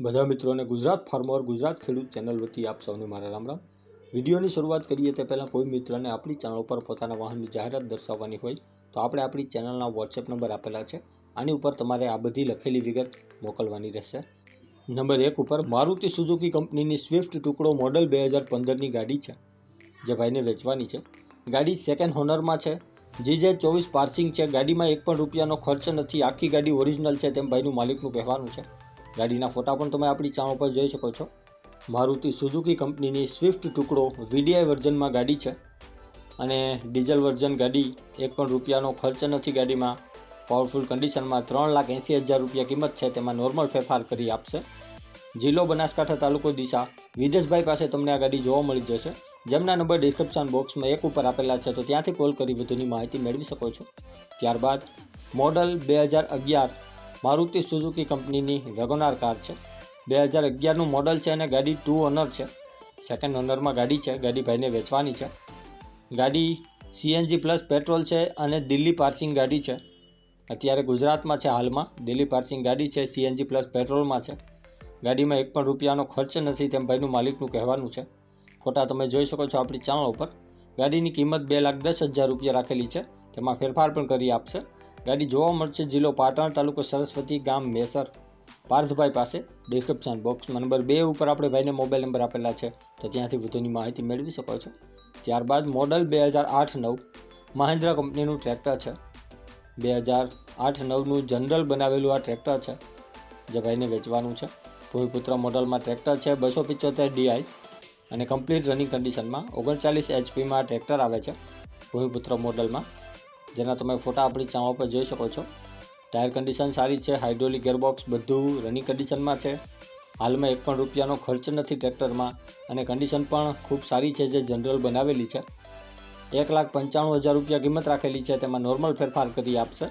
બધા મિત્રોને ગુજરાત ફાર્મર, ગુજરાત ખેડૂત ચેનલ વતી આપ સૌને મારા રામ રામ. વિડીયોની શરૂઆત કરીએ તે પહેલાં કોઈ મિત્રને આપણી ચેનલ ઉપર પોતાના વાહનની જાહેરાત દર્શાવવાની હોય, તો આપણે આપણી ચેનલના વોટ્સએપ નંબર આપેલા છે. આની ઉપર તમારે આ બધી લખેલી વિગત મોકલવાની રહેશે. નંબર એક ઉપર, મારુતિ સુઝુકી કંપનીની સ્વિફ્ટ ટુકડો મોડલ બે હજાર પંદરની ગાડી છે, જે ભાઈને વેચવાની છે. ગાડી સેકન્ડ હોનરમાં છે. જે જે ચોવીસ પાર્સિંગ છે. ગાડીમાં એક પણ રૂપિયાનો ખર્ચ નથી. આખી ગાડી ઓરિજિનલ છે. તેમ ભાઈનું માલિકનું કહેવાનું છે. ગાડીના ફોટા પણ તમે આપણી ચાણ પર જોઈ શકો છો. મારુતિ સુઝુકી કંપનીની સ્વિફ્ટ ટુકડો વીડીઆઈ વર્ઝનમાં ગાડી છે અને ડીઝલ વર્ઝન ગાડી એક પણ રૂપિયાનો ખર્ચ નથી ગાડીમાં. પાવરફુલ કન્ડિશનમાં ત્રણ લાખ એંસી હજાર રૂપિયા કિંમત છે, તેમાં નોર્મલ ફેરફાર કરી આપશે. જિલ્લો બનાસકાંઠા તાલુકો દિશા, વિદેશભાઈ પાસે તમને આ ગાડી જોવા મળી જશે. જેમના નંબર ડિસ્ક્રિપ્શન બોક્સમાં એક ઉપર આપેલા છે, તો ત્યાંથી કોલ કરી વધુની માહિતી મેળવી શકો છો. ત્યારબાદ મોડલ બે હજાર અગિયાર મારુતિ સુઝુકી કંપનીની વેગોનાર કાર છે. બે હજાર અગિયારનું મોડલ છે અને ગાડી ટુ ઓનર છે. સેકન્ડ ઓનરમાં ગાડી છે, ગાડી ભાઈને વેચવાની છે. ગાડી સીએનજી પ્લસ પેટ્રોલ છે અને દિલ્હી પાર્સિંગ ગાડી છે. અત્યારે ગુજરાતમાં છે હાલમાં, દિલ્હી પાર્સિંગ ગાડી છે સીએનજી પ્લસ પેટ્રોલમાં છે. ગાડીમાં એક પણ રૂપિયાનો ખર્ચ નથી તેમ ભાઈનું માલિકનું કહેવાનું છે. ફોટા તમે જોઈ શકો છો આપણી ચેનલ ઉપર. ગાડીની કિંમત બે લાખ દસ હજાર રૂપિયા રાખેલી છે. તેમાં ફેરફાર પણ કરી આપશે. ગાડી જોવા મળશે. જિલ્લો પાટણ તાલુકો સરસ્વતી ગામ મેસર. પાર્થભાઈ પાસે ડિસ્ક્રિપ્શન બોક્સમાં નંબર બે ઉપર આપણે ભાઈને મોબાઈલ નંબર આપેલા છે. તો ત્યાંથી વધુની માહિતી મેળવી શકો છો. ત્યારબાદ મોડલ બે હજાર આઠ નવ મહિન્દ્રા કંપનીનું ટ્રેક્ટર છે. બે હજાર આઠ નવનું જનરલ બનાવેલું આ ટ્રેક્ટર છે. જે ભાઈને વેચવાનું છે. ભૂમિપુત્ર મોડલમાં ટ્રેક્ટર છે બસો પિચોતેર ડીઆઈ અને કમ્પ્લીટ રનિંગ કન્ડિશનમાં ઓગણચાલીસ એચપીમાં ટ્રેક્ટર આવે છે. ભૂમિપુત્ર મોડલમાં જેના તમે ફોટા આપણી ચાવા પર જોઈ શકો છો. ટાયર કન્ડિશન સારી છે હાઇડ્રોલિક ગેરબોક્સ બધું રનિંગ કન્ડિશનમાં છે. હાલમાં એક પણ રૂપિયાનો ખર્ચ નથી ટ્રેક્ટરમાં અને કન્ડિશન પણ ખૂબ સારી છે જે જનરલ બનાવેલી છે. એક લાખ પંચાણું હજાર રૂપિયા કિંમત રાખેલી છે, તેમાં નોર્મલ ફેરફાર કરી આપશે.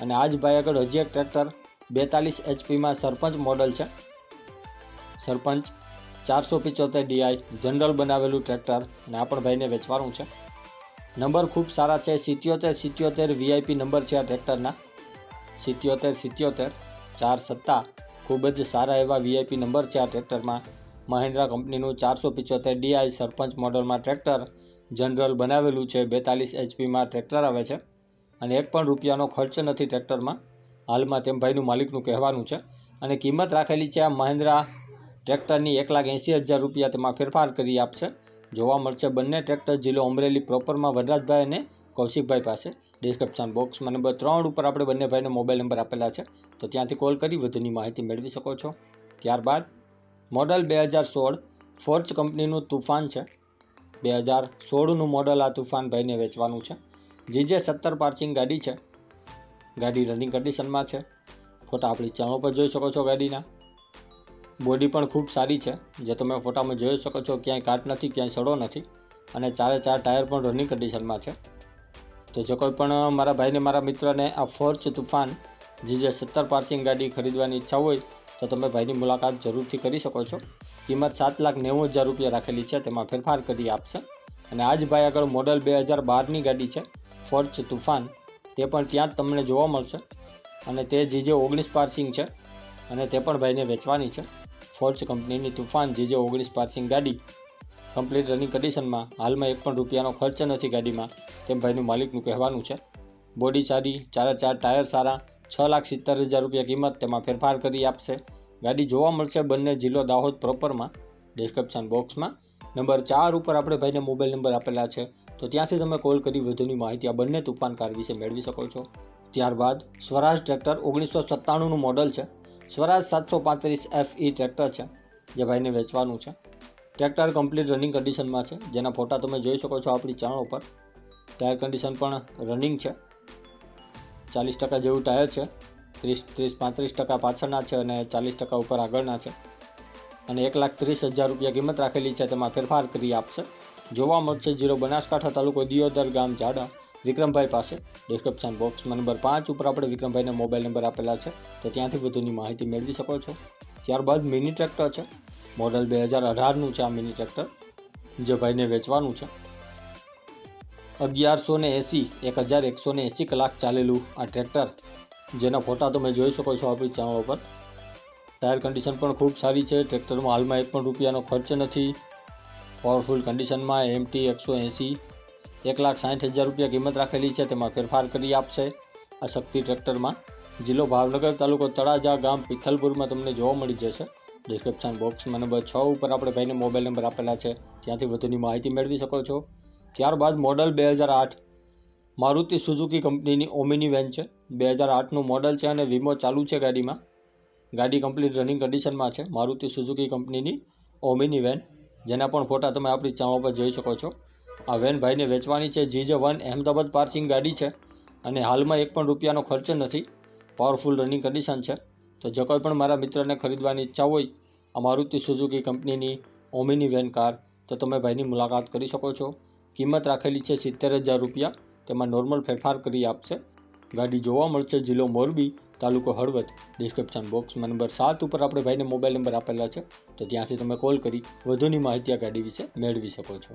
અને આ જ ભાઈ આગળ હજી એક ટ્રેક્ટર બેતાલીસ એચપીમાં સરપંચ મોડલ છે. સરપંચ ચારસો પિચોતેર ડીઆઈ જનરલ બનાવેલું ટ્રેક્ટર અને આ પણ ભાઈને વેચવાનું છે. નંબર ખૂબ સારા છે, સિત્યોતેર સિત્યોતેર વીઆઈપી નંબર છે આ ટ્રેક્ટરના. સિત્યોતેર સિત્યોતેર, ચાર સત્તા, ખૂબ જ સારા એવા વીઆઈપી નંબર છે આ ટ્રેક્ટરમાં. મહિન્દ્રા કંપનીનું ચારસો પિચોતેર ડીઆઈ સરપંચ મોડલમાં ટ્રેક્ટર જનરલ બનાવેલું છે, બેતાલીસ એચપીમાં ટ્રેક્ટર આવે છે અને એક પણ રૂપિયાનો ખર્ચ નથી ટ્રેક્ટરમાં. હાલમાં તેમ ભાઈનું માલિકનું કહેવાનું છે અને કિંમત રાખેલી છે આ મહિન્દ્રા ટ્રેક્ટરની એક લાખ એંસી હજાર રૂપિયા તેમાં ફેરફાર કરી આપશે. જોવા મળશે બંને ટ્રેક્ટર જિલ્લો અમરેલી પ્રોપરમાં વનરાજભાઈ અને કૌશિકભાઈ પાસે. ડિસ્ક્રિપ્શન બોક્સમાં નંબર ત્રણ ઉપર આપણે બંને ભાઈને મોબાઈલ નંબર આપેલા છે. તો ત્યાંથી કોલ કરી, વધુની માહિતી મેળવી શકો છો. ત્યારબાદ મોડલ બે હજાર સોળ ફોર્ચ કંપનીનું તુફાન છે. બે હજાર સોળનું મોડલ આ તુફાન ભાઈને વેચવાનું છે. જીજે સત્તર પાર્કિંગ ગાડી છે. ગાડી રનિંગ કન્ડિશનમાં છે. ફોટા આપણી ચેનલ પર જોઈ શકો છો ગાડીના. બોડી પણ ખૂબ સારી છે, જે તમે ફોટામાં જોઈ શકો છો, ક્યાંય કાટ નથી, ક્યાંય સડો નથી, અને ચારે ચાર ટાયર પણ રનિંગ કન્ડિશનમાં છે. તો જો કોઈ પણ મારા ભાઈને, મારા મિત્રને આ ફોર્ચ તુફાન, જે જે સત્તર પાર્સિંગ ગાડી ખરીદવાની ઈચ્છા હોય, તો તમે ભાઈની મુલાકાત જરૂરથી કરી શકો છો. કિંમત સાત લાખ નેવું હજાર રૂપિયા રાખેલી છે, તેમાં ફેરફાર કરી આપશે. અને આ જ ભાઈ આગળ મોડલ બે હજાર બારની ગાડી છે ફોર્ચ તુફાન, તે પણ ત્યાં જ તમને જોવા મળશે. અને તે જે જે ઓગણીસ પાર્સિંગ છે, અને તે પણ ભાઈને વેચવાની છે. ફોર્ચ કંપનીની તુફાન જે જે ઓગણીસ પાર્સિંગ ગાડી કમ્પ્લીટ રનિંગ કન્ડિશનમાં હાલમાં એક પણ રૂપિયાનો ખર્ચ નથી ગાડીમાં. તેમ ભાઈનું માલિકનું કહેવાનું છે. બોડી સારી, ચારે ચાર ટાયર સારા, છ લાખ સિત્તેર હજાર રૂપિયા કિંમત તેમાં ફેરફાર કરી આપશે. ગાડી જોવા મળશે બંને જિલ્લો દાહોદ પ્રોપરમાં ડિસ્ક્રિપ્શન બોક્સમાં નંબર ચાર ઉપર આપણે ભાઈને મોબાઈલ નંબર આપેલા છે. તો ત્યાંથી તમે કોલ કરી વધુની માહિતી આ બંને તુફાન કાર વિશે મેળવી શકો છો. ત્યારબાદ સ્વરાજ ટ્રેક્ટર ઓગણીસો સત્તાણુંનું મોડલ છે. સ્વરાજ સાતસો પાંત્રીસ એફ ઈ ટ્રેક્ટર છે, જે ભાઈને વેચવાનું છે. ટ્રેક્ટર કમ્પ્લીટ રનિંગ કન્ડિશનમાં છે. જેના ફોટા તમે જોઈ શકો છો આપણી ચેનલ ઉપર. ટાયર કન્ડિશન પણ રનિંગ છે. ચાલીસ ટકા જેવું ટાયર છે. ત્રીસ ત્રીસ, પાંત્રીસ ટકા પાછળના છે અને ચાલીસ ટકા ઉપર આગળના છે. અને એક લાખ ત્રીસ હજાર રૂપિયા કિંમત રાખેલી છે. તેમાં ફેરફાર કરી આપશે. જોવા મળશે જીરો બનાસકાંઠા તાલુકો દિયોદર ગામ જાડા વિક્રમભાઈ પાસે. ડિસ્ક્રિપ્શન બોક્સમાં નંબર પાંચ ઉપર આપણે વિક્રમભાઈને મોબાઈલ નંબર આપેલા છે. તો ત્યાંથી વધુની માહિતી મેળવી શકો છો. ત્યારબાદ મિની ટ્રેક્ટર છે. મોડલ બે હજાર અઢારનું છે આ મિની ટ્રેક્ટર જે ભાઈને વેચવાનું છે. અગિયારસો ને એંસી, એક હજાર એકસો ને એંસી કલાક ચાલેલું આ ટ્રેક્ટર જેના ફોટા તમે જોઈ શકો છો આપણી ચેનલ ઉપર. ટાયર કન્ડિશન પણ ખૂબ સારી છે. ટ્રેક્ટરમાં હાલમાં એક પણ રૂપિયાનો ખર્ચ નથી. પાવરફુલ કન્ડિશનમાં એમટી એકસો એંસી એક લાખ સાઠ હજાર રૂપિયા કિંમત રાખેલી છે. તેમાં ફેરફાર કરી આપશે આ શક્તિ ટ્રેક્ટરમાં. જિલ્લો ભાવનગર તાલુકો તળાજા ગામ પિથલપુરમાં તમને જોવા મળી જશે. ડિસ્ક્રિપ્શન બોક્સમાં નંબર છ ઉપર આપણે ભાઈને મોબાઈલ નંબર આપેલા છે. ત્યાંથી વધુની માહિતી મેળવી શકો છો. ત્યારબાદ મોડલ બે હજાર આઠ. મારુતિ સુઝુકી કંપનીની ઓમિની વેન છે. બે હજાર આઠનું મોડલ છે અને વીમો ચાલુ છે ગાડીમાં. ગાડી કમ્પ્લીટ રનિંગ કન્ડિશનમાં છે. મારુતિ સુઝુકી કંપનીની ઓમિની વેન જેના પણ ફોટા તમે આપણી ચેનલ પર જોઈ શકો છો. આ વેન ભાઈને વેચવાની છે જીજે વન અહેમદાબાદ પાર્સિંગ ગાડી છે અને હાલમાં એક પણ રૂપિયાનો ખર્ચ નથી. પાવરફુલ રનિંગ કન્ડિશન છે. તો જે કોઈ પણ મારા મિત્રને ખરીદવાની ઈચ્છા હોય, આ મારુતિ સુઝુકી કંપનીની ઓમિની વેન કાર, તો તમે ભાઈની મુલાકાત કરી શકો છો. કિંમત રાખેલી છે સિત્તેર હજાર રૂપિયા. તેમાં નોર્મલ ફેરફાર કરી આપશે. ગાડી જોવા મળશે જિલ્લો મોરબી તાલુકો હળવદ. ડિસ્ક્રિપ્શન બોક્સમાં નંબર સાત ઉપર આપણે ભાઈને મોબાઈલ નંબર આપેલા છે. તો ત્યાંથી તમે કોલ કરી વધુની માહિતી આ ગાડી વિશે મેળવી શકો છો.